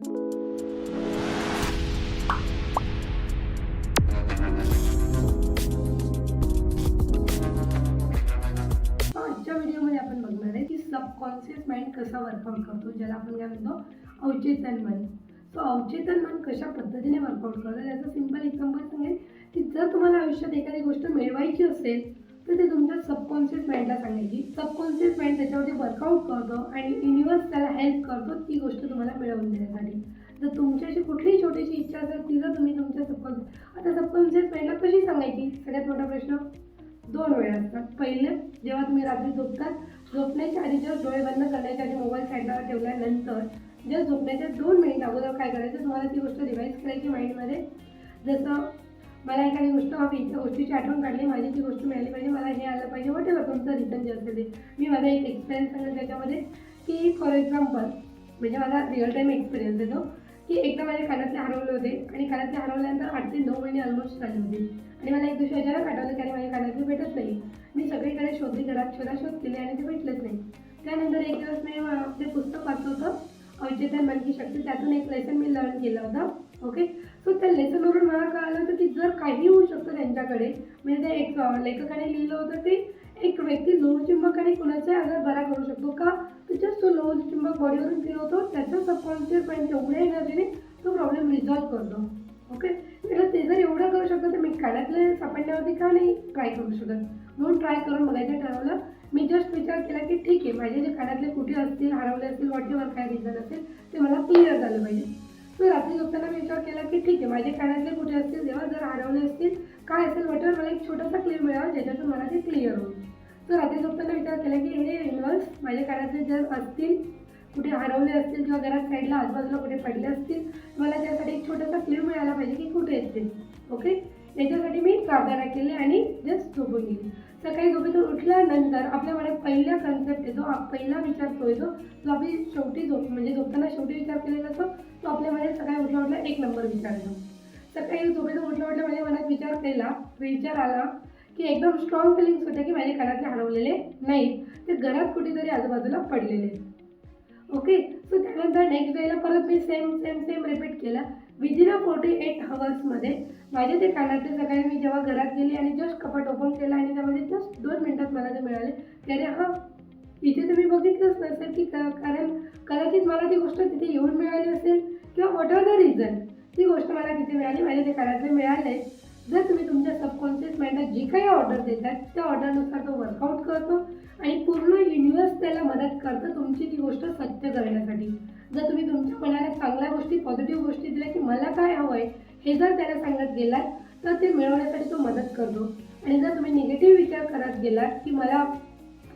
आजच्या व्हिडिओमध्ये आपण बघणार आहे की सबकॉन्शियस माइंड कसा वर्कआउट करतो ज्याला आपण काय म्हणतो? अवचेतन मन. सो अवचेतन मन कशा पद्धतीने वर्कआउट करतो? याचं सिंपल एक्झाम्पल सांगेल की जर तुम्हाला आयुष्यात एखादी गोष्ट मिळवायची असेल सबकॉन्शियस माइंडला सांगायची सबकॉन्शियस माइंड त्याच्यावरती वर्कआउट करतो आणि युनिवर्स त्याला हेल्प करतो ती गोष्ट तुम्हाला मिळवून देण्यासाठी. जर तुमच्याशी कुठलीही छोटीशी इच्छा असेल ती जर तुम्ही तुमच्या सबकॉन्शियस आता सबकॉन्शियस माइंडला कशी सांगायची? सगळ्यात मोठा प्रश्न दोन वेळ असतात. पहिले जेव्हा तुम्ही रात्री झोपतात झोपण्याच्या आधी जेव्हा डोळे बंद करण्याच्या आधी मोबाईल साईडला ठेवल्यानंतर जेव्हा झोपण्याच्या दोन मिनिट अगोदर काय करायचं तुम्हाला ती गोष्ट रिवाईज करायची माइंडमध्ये जसं मला एखादी गोष्ट हवी त्या गोष्टीची आठवण काढली माझी ती गोष्ट मिळाली पाहिजे मला हे आलं पाहिजे वॉट तुमचं रिटर्न जे असेल ते. मी माझा एक एक्सपिरियन्स सांगेल त्याच्यामध्ये की फॉर एक्झाम्पल म्हणजे माझा रिअल टाईम एक्सपिरियन्स देतो की एकदा माझे कानातले हरवले होते आणि कानातले हरवल्यानंतर आठ ते नऊ महिने ऑलमोस्ट झाले होते. आणि मला एक दिवशी अचानक आठवलं की अरे माझ्या कानातले भेटत नाही. मी सगळीकडे शोधली घरात शोधाशोध केली आणि ते भेटलंच नाही. त्यानंतर एक दिवस मी ते पुस्तक वाचलं होतं अवचेतन मन की शक्ती त्यातून एक लेसन मी लर्न केलं होतं ओके सो त्या लेसनवरून मला कळलं होतं की जर काही होऊ शकतं त्यांच्याकडे म्हणजे ते एक लेखकाने लिहिलं होतं की एक व्यक्ती लोहचुंबकाने कुणाचा आजार बरा करू शकतो का तर जस्ट तो लोहचुंबक बॉडीवरून फिरवतो त्याचा सबकॉन्शियस माइंड तेवढ्या एनर्जीने तो प्रॉब्लेम रिझॉल्व करतो ओके तर ते जर एवढं करू शकतो तर मी कानातले सापडण्यावरती का नाही ट्राय करू शकत म्हणून ट्राय करून बघायचं ठरवलं मी जस्ट विचार केला की ठीक आहे माझे जे कानातले कुठे असतील हरवले असतील वॉटेवर काय रिझन असेल ते मला क्लिअर झालं पाहिजे. तर रात्री झोपताना मी विचार केला की ठीक आहे माझे कानातले कुठे असतील तेव्हा जर हरवले असतील काय असेल वॉटेवर मला एक छोटासा क्लिअर मिळावा ज्याच्यातून मला ते क्लिअर होईल. तर रात्री झोपताना विचार केला की हे युनिवर्स माझ्या कानातले जर असतील कुठे हरवले असतील किंवा घरात साईडला आजूबाजूला कुठे पडले असतील मला त्यासाठी एक छोटासा क्लिअर मिळाला पाहिजे की कुठे असतील ओके याच्यासाठी मी प्रार्थना केली आणि जस्ट झोपून गेली. सकाळी झोपेतून उठल्यानंतर आपल्या मनात पहिला कन्सेप्ट येतो पहिला विचार तो येतो जो आपली शेवटी झोप म्हणजे झोपताना शेवटी विचार केलेला असतो तो आपल्या मनात सकाळी उठल्या उठला एक नंबर विचार येतो सकाळी झोपेतून उठल्या उठल्या माझ्या मनात विचार केला विचार आला की एकदम स्ट्रॉंग फिलिंग्स होत्या की माझे कानातले हरवलेले नाहीत. ते घरात कुठेतरी आजूबाजूला पडलेले आहेत. ओके सो त्यानंतर नेक्स्ट डेला परत मी सेम सेम सेम रिपीट केला. विदिन अ फोर्टी एट हवर्समध्ये माझे ते कानातले सकाळी मी जेव्हा घरात गेली आणि जस्ट कपाट ओपन केलं आणि त्यामध्ये जस्ट दोन मिनटात मला ते मिळाले. त्याने हा इथे तुम्ही बघितलंच नसेल की कारण कदाचित मला ती गोष्ट तिथे येऊन मिळाली असेल किंवा वॉट आर द रिझन ती गोष्ट मला तिथे मिळाली माझे ते कानातले मिळाले. जर तुम्ही जी काही ऑर्डर देतात त्या ऑर्डरनुसार तो वर्कआउट करतो आणि पूर्ण युनिवर्स त्याला मदत करतं तुमची ती गोष्ट सत्य करण्यासाठी. जर तुम्ही तुमच्या मनाला चांगल्या गोष्टी पॉझिटिव्ह गोष्टी दिल्या की मला काय हवं आहे हे जर त्याला सांगत गेलात तर ते मिळवण्यासाठी तो मदत करतो. आणि जर तुम्ही निगेटिव्ह विचार करत गेलात की मला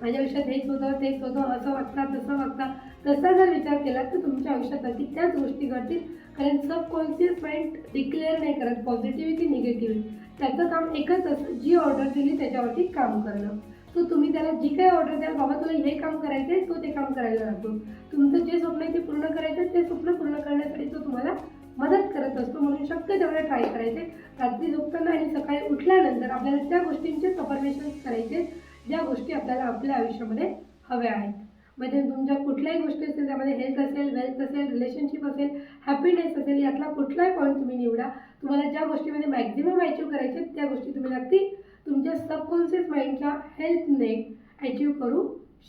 माझ्या आयुष्यात हेच होतं तेच होतं असं वागता तसं वागता तसा जर विचार केला तर तुमच्या आयुष्यात अगदी त्याच गोष्टी घडतील. कारण सबकॉन्शियस माइंड डिक्लेअर नाही करत पॉझिटिव्ह की निगेटिव्ह त्याचं काम एकच असतं जी ऑर्डर दिली त्याच्यावरती काम करणं. सो तुम्ही त्याला जी काही ऑर्डर द्याल बाबा तुला हे काम करायचं आहे तो ते काम करायला लागतो. तुमचं जे स्वप्न आहे ते पूर्ण करायचं आहे, ते स्वप्न पूर्ण करण्यासाठी तो तुम्हाला मदत करत असतो. म्हणून शक्य तेवढं ट्राय करायचे. रात्री झोपताना आणि सकाळी उठल्यानंतर आपल्याला त्या गोष्टींचे अफर्मेशन्स करायचे ज्या गोष्टी आपल्याला आपल्या आयुष्यामध्ये हव्या आहेत. म्हणजे तुमच्या कुठल्याही गोष्टी असेल त्यामध्ये हेल्थ असेल वेल्थ असेल रिलेशनशिप असेल हॅपीनेस असेल यातला कुठलाही पॉईंट तुम्ही निवडा. तुम्हाला ज्या गोष्टीमध्ये मॅक्झिमम अचीव करायचे त्या गोष्टी तुम्ही नक्की तुमच्या सबकॉन्शियस माइंडच्या हेल्पने अचीव करू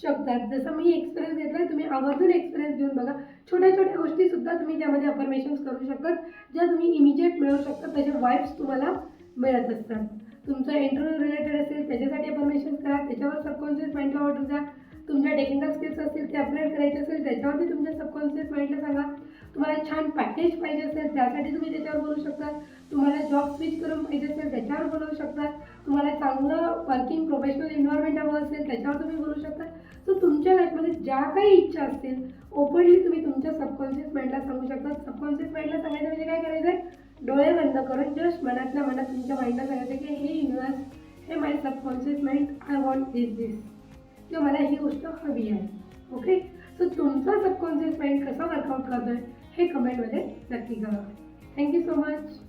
शकतात जसं मी एक्सपिरियन्स घेतला तुम्ही आवर्जून एक्सपिरियन्स घेऊन बघा. छोट्या छोट्या गोष्टीसुद्धा तुम्ही त्यामध्ये अफर्मेशन्स करू शकतात ज्या तुम्ही इमिजिएट मिळवू शकता. त्याचे वाईब्स तुम्हाला मिळत असतात. तुमचं इंटरव्ह्यू रिलेटेड असेल त्याच्यासाठी अफर्मेशन्स करा. त्याच्यावर सबकॉन्शियस माइंडला ऑर्डर द्या. तुमच्या टेक्निकल स्किल्स असतील ते अपग्रेड करायचे असेल त्याच्यावरती तुमच्या सबकॉन्शियस माइंडला सांगा. तुम्हाला छान पॅकेज पाहिजे असेल त्यासाठी तुम्ही त्याच्यावर बोलू शकता. तुम्हाला जॉब स्विच करून पाहिजे असेल त्याच्यावर बोलू शकता. तुम्हाला चांगलं वर्किंग प्रोफेशनल एन्व्हायरमेंट हवं असेल त्याच्यावर तुम्ही बोलू शकता. सो तुमच्या लाईफमध्ये ज्या काही इच्छा असतील ओपनली तुम्ही तुमच्या सबकॉन्शियस माइंडला सांगू शकता. सबकॉन्शियस माइंडला सांगायचं म्हणजे काय करायचं आहे डोळे बंद करून जस्ट मनातल्या मनात तुमच्या माइंडला सांगायचं की हे युनिवर्स हे my subconscious mind I want this this किंवा मला ही गोष्ट हवी आहे. ओके सो तुमचा सबकॉन्शियस माइंड कसा वर्कआउट करतोय हे कमेंटमध्ये नक्की करा थँक्यू सो मच